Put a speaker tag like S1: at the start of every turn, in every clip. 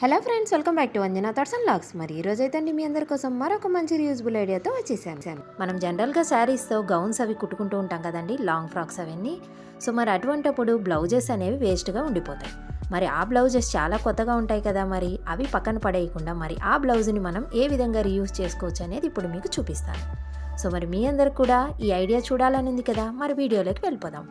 S1: Hello friends welcome back to Anjana thoughts and logs మరి ఈ రోజు అయితే అండి మీ అందరి కోసం మరొక మంచి రీయూజబుల్ ఐడియాతో వచ్చేసాను. మనం జనరల్గా శారీస్తో గౌన్స్ అవి కుట్టుకుంటూ ఉంటాం కదండి లాంగ్ ఫ్రాక్స్ అవన్నీ. సో మరి అటువంటప్పుడు బ్లౌజెస్ అనేవి వేస్ట్గా ఉండిపోతాయి. మరి ఆ బ్లౌజెస్ చాలా కొత్తగా ఉంటాయి కదా మరి అవి పక్కన పడేయకుండా మరి ఆ బ్లౌజ్ని మనం ఏ విధంగా రీయూజ్ చేసుకోవచ్చు అనేది ఇప్పుడు మీకు చూపిస్తాను. సో మరి మీ అందరికి కూడా ఈ ఐడియా చూడాలని ఉంది కదా మరి వీడియోలోకి వెళ్ళిపోదాం.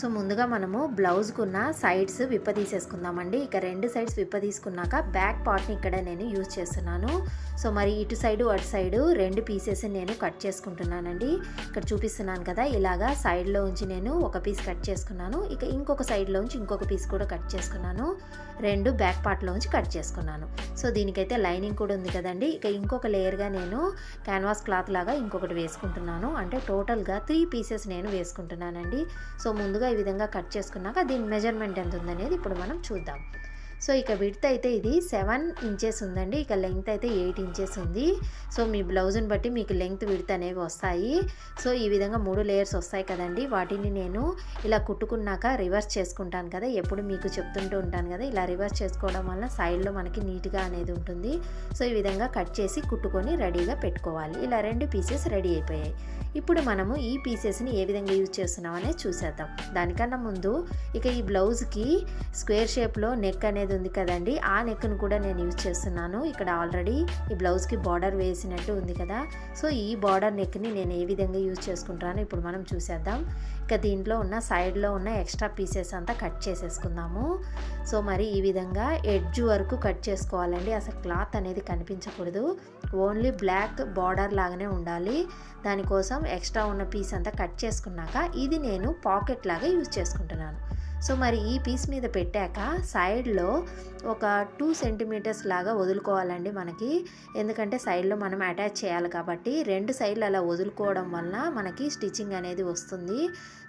S1: సో ముందుగా మనము బ్లౌజ్కున్న సైడ్స్ విప్ప తీసేసుకుందామండి ఇక రెండు సైడ్స్ విప్ప తీసుకున్నాక బ్యాక్ పార్ట్ని ఇక్కడ నేను యూజ్ చేస్తున్నాను. సో మరి ఇటు సైడు అటు సైడు రెండు పీసెస్ నేను కట్ చేసుకుంటున్నానండి. ఇక్కడ చూపిస్తున్నాను కదా ఇలాగా సైడ్లో ఉంచి నేను ఒక పీస్ కట్ చేసుకున్నాను. ఇక ఇంకొక సైడ్లో ఉంచి ఇంకొక పీస్ కూడా కట్ చేసుకున్నాను. రెండు బ్యాక్ పార్ట్లో ఉంచి కట్ చేసుకున్నాను. సో దీనికైతే లైనింగ్ కూడా ఉంది కదండి. ఇక ఇంకొక లేయర్గా నేను క్యాన్వాస్ క్లాత్ లాగా ఇంకొకటి వేసుకుంటున్నాను. అంటే టోటల్గా త్రీ పీసెస్ నేను వేసుకుంటున్నానండి. సో ముందుగా ఈ విధంగా కట్ చేసుకున్నాక దీని మెజర్మెంట్ ఎంత ఉందనేది ఇప్పుడు మనం చూద్దాం. సో ఇక విడ్త్ అయితే ఇది సెవెన్ ఇంచెస్ ఉందండి. ఇక లెంగ్త్ అయితే ఎయిట్ ఇంచెస్ ఉంది. సో మీ బ్లౌజ్ని బట్టి మీకు లెంగ్త్ విడ్త్ అనేవి వస్తాయి. సో ఈ విధంగా మూడు లేయర్స్ వస్తాయి కదండి. వాటిని నేను ఇలా కుట్టుకున్నాక రివర్స్ చేసుకుంటాను కదా. ఎప్పుడు మీకు చెప్తుంటూ ఉంటాను కదా. ఇలా రివర్స్ చేసుకోవడం వల్ల సైడ్లో మనకి నీట్గా అనేది ఉంటుంది. సో ఈ విధంగా కట్ చేసి కుట్టుకొని రెడీగా పెట్టుకోవాలి. ఇలా రెండు పీసెస్ రెడీ అయిపోయాయి. ఇప్పుడు మనము ఈ పీసెస్ని ఏ విధంగా యూజ్ చేస్తున్నాం అనేది చూసేద్దాం. దానికన్నా ముందు ఇక ఈ బ్లౌజ్కి స్క్వేర్ షేప్లో నెక్ అనేది ఉంది కదండి. ఆ నెక్ను కూడా నేను యూజ్ చేస్తున్నాను. ఇక్కడ ఆల్రెడీ ఈ బ్లౌజ్కి బార్డర్ వేసినట్టు ఉంది కదా. సో ఈ బార్డర్ నెక్ని నేను ఏ విధంగా యూజ్ చేసుకుంటానో ఇప్పుడు మనం చూసేద్దాం. ఇక దీంట్లో ఉన్న సైడ్లో ఉన్న ఎక్స్ట్రా పీసెస్ అంతా కట్ చేసేసుకుందాము. సో మరి ఈ విధంగా ఎడ్జ్ వరకు కట్ చేసుకోవాలండి. అసలు క్లాత్ అనేది కనిపించకూడదు. ఓన్లీ బ్లాక్ బార్డర్ లాగానే ఉండాలి. దానికోసం ఎక్స్ట్రా ఉన్న పీస్ అంతా కట్ చేసుకున్నాక ఇది నేను పాకెట్ లాగా యూజ్ చేసుకుంటున్నాను. సో మరి ఈ పీస్ మీద పెట్టాక సైడ్లో ఒక టూ సెంటీమీటర్స్ లాగా వదులుకోవాలండి మనకి. ఎందుకంటే సైడ్లో మనం అటాచ్ చేయాలి కాబట్టి రెండు సైడ్లు అలా వదులుకోవడం వలన మనకి స్టిచ్చింగ్ అనేది వస్తుంది.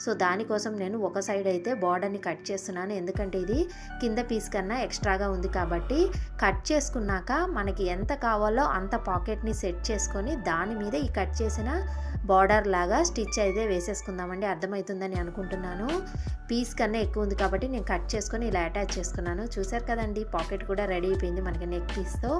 S1: సో దానికోసం నేను ఒక సైడ్ అయితే బార్డర్ని కట్ చేస్తున్నాను. ఎందుకంటే ఇది కింద పీస్ కన్నా ఎక్స్ట్రాగా ఉంది కాబట్టి కట్ చేసుకున్నాక మనకి ఎంత కావాలో అంత పాకెట్ని సెట్ చేసుకొని దాని మీద ఈ కట్ చేసిన బార్డర్ లాగా స్టిచ్ అయితే వేసేసుకుందామండి. అర్థమవుతుందని అనుకుంటున్నాను. పీస్ కన్నా ఎక్కువ ఉంది కాబట్టి నేను కట్ చేసుకొని ఇలా అటాచ్ చేసుకున్నాను. చూసారు కదండి పాకెట్ కూడా రెడీ అయిపోయింది మనకి నెక్ పీస్తో.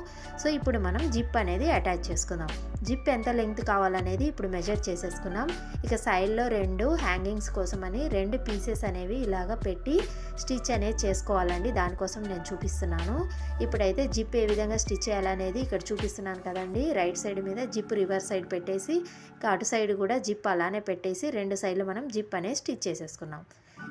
S1: సో ఇప్పుడు మనం జిప్ అనేది అటాచ్ చేసుకుందాం. జిప్ ఎంత లెంగ్త్ కావాలనేది ఇప్పుడు మెజర్ చేసేసుకున్నాం. ఇక సైడ్లో రెండు హ్యాంగింగ్స్ కోసం అని రెండు పీసెస్ అనేవి ఇలాగ పెట్టి స్టిచ్ అనేది చేసుకోవాలండి. దానికోసం నేను చూపిస్తున్నాను. ఇప్పుడైతే జిప్ ఏ విధంగా స్టిచ్ చేయాలనేది ఇక్కడ చూపిస్తున్నాను కదండి. రైట్ సైడ్ మీద జిప్ రివర్స్ సైడ్ పెట్టేసి అటు సైడ్ కూడా జిప్ అలానే పెట్టేసి రెండు సైడ్లు మనం జిప్ అనేది స్టిచ్ చేసేసుకున్నాం.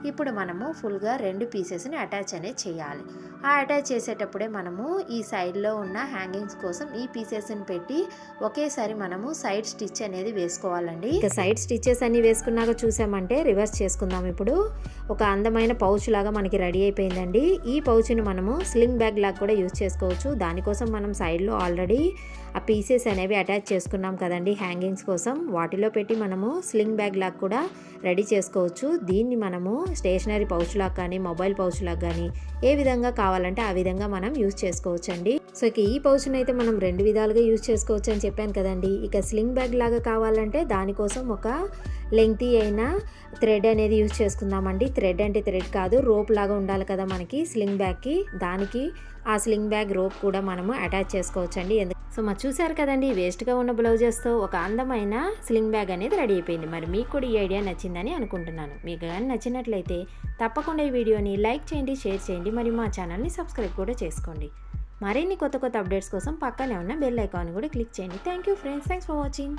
S1: ఇప్పుడు మనము ఫుల్గా రెండు పీసెస్ని అటాచ్ అనేది చేయాలి. ఆ అటాచ్ చేసేటప్పుడే మనము ఈ సైడ్లో ఉన్న హ్యాంగింగ్స్ కోసం ఈ పీసెస్ని పెట్టి ఒకేసారి మనము సైడ్ స్టిచ్ అనేది వేసుకోవాలండి. ఇక సైడ్ స్టిచ్చెస్ అన్ని వేసుకున్నాక చూసామంటే రివర్స్ చేసుకుందాం ఇప్పుడు. ఒక అందమైన పౌచ్ లాగా మనకి రెడీ అయిపోయిందండి. ఈ పౌచ్ని మనము స్లింగ్ బ్యాగ్ లాగా కూడా యూజ్ చేసుకోవచ్చు. దానికోసం మనం సైడ్లో ఆల్రెడీ ఆ పీసెస్ అనేవి అటాచ్ చేసుకున్నాం కదండి హ్యాంగింగ్స్ కోసం. వాటిలో పెట్టి మనము స్లింగ్ బ్యాగ్ లాగా కూడా రెడీ చేసుకోవచ్చు. దీన్ని మనము స్టేషనరీ పౌచ్లాగా కానీ మొబైల్ పౌచ్ లాగా కానీ ఏ విధంగా కావాలంటే ఆ విధంగా మనం యూజ్ చేసుకోవచ్చు అండి సో ఇక ఈ పౌచ్ని అయితే మనం రెండు విధాలుగా యూజ్ చేసుకోవచ్చు అని చెప్పాను కదండి. ఇక స్లింగ్ బ్యాగ్ లాగా కావాలంటే దానికోసం ఒక లెంగ్తీ అయిన థ్రెడ్ అనేది యూజ్ చేసుకుందామండి. థ్రెడ్ అంటే థ్రెడ్ కాదు రోప్ లాగా ఉండాలి కదా మనకి స్లింగ్ బ్యాగ్కి. దానికి ఆ స్లింగ్ బ్యాగ్ రోప్ కూడా మనము అటాచ్ చేసుకోవచ్చు అండి ఎందుకు సో మరి చూసారు కదండి వేస్ట్గా ఉన్న బ్లౌజెస్తో ఒక అందమైన స్లింగ్ బ్యాగ్ అనేది రెడీ అయిపోయింది. మరి మీకు కూడా ఈ ఐడియా నచ్చిందని అనుకుంటున్నాను. మీకు కానీ నచ్చినట్లయితే తప్పకుండా ఈ వీడియోని లైక్ చేయండి షేర్ చేయండి మరియు మా ఛానల్ని సబ్స్క్రైబ్ కూడా చేసుకోండి. మరిన్ని కొత్త కొత్త అప్డేట్స్ కోసం పక్కనే ఉన్న బెల్ ఐకాన్ కూడా క్లిక్ చేయండి. Thank you friends. Thanks for watching.